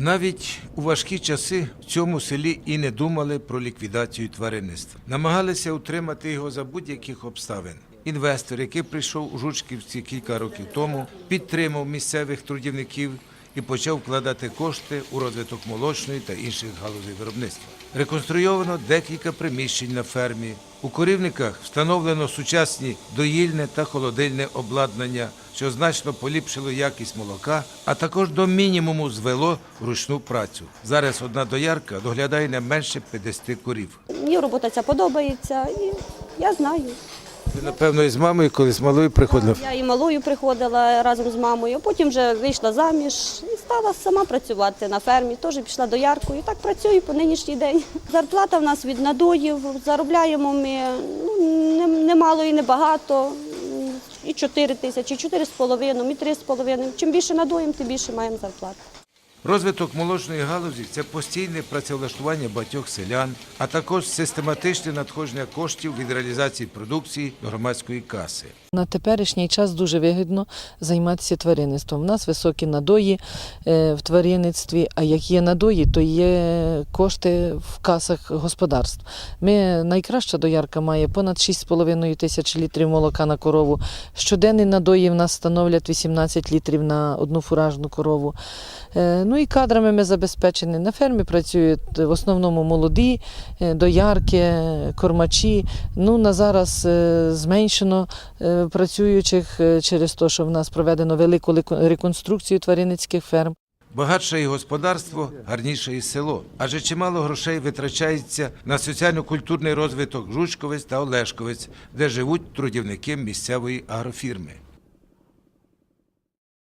Навіть у важкі часи в цьому селі і не думали про ліквідацію тваринництва. Намагалися утримати його за будь-яких обставин. Інвестор, який прийшов у Жучківці кілька років тому, підтримав місцевих трудівників і почав вкладати кошти у розвиток молочної та інших галузей виробництва. Реконструйовано декілька приміщень на фермі. У корівниках встановлено сучасні доїльне та холодильне обладнання, що значно поліпшило якість молока, а також до мінімуму звело ручну працю. Зараз одна доярка доглядає не менше 50 корів. Мені робота ця подобається і я знаю. Ви, напевно, із мамою колись малою приходила. Я і малою приходила разом з мамою, потім вже вийшла заміж і стала сама працювати на фермі. Теж пішла до яркою. І так працюю по нинішній день. Зарплата в нас від надоїв. Заробляємо ми ну, не- немало і небагато. І 4 тисячі, і 4 з половиною, і 3 з половиною. Чим більше надоїм, тим більше маємо зарплату. Розвиток молочної галузі це постійне працевлаштування багатьох селян, а також систематичне надходження коштів від реалізації продукції до громадської каси. На теперішній час дуже вигідно займатися тваринництвом. У нас високі надої е, в тваринництві, а як є надої, то є кошти в касах господарств. Ми найкраща доярка має понад 6,5 тисяч літрів молока на корову. Щоденні надої в нас становлять 18 літрів на одну фуражну корову. Е, І кадрами ми забезпечені. На фермі працюють в основному молоді, е, доярки, кормачі. Ну, на зараз е, зменшено е, працюючих через те, що в нас проведено велику реконструкцію тваринницьких ферм. Багатше і господарство, гарніше і село. Адже чимало грошей витрачається на соціально-культурний розвиток Жучковець та Олешковець, де живуть трудівники місцевої агрофірми.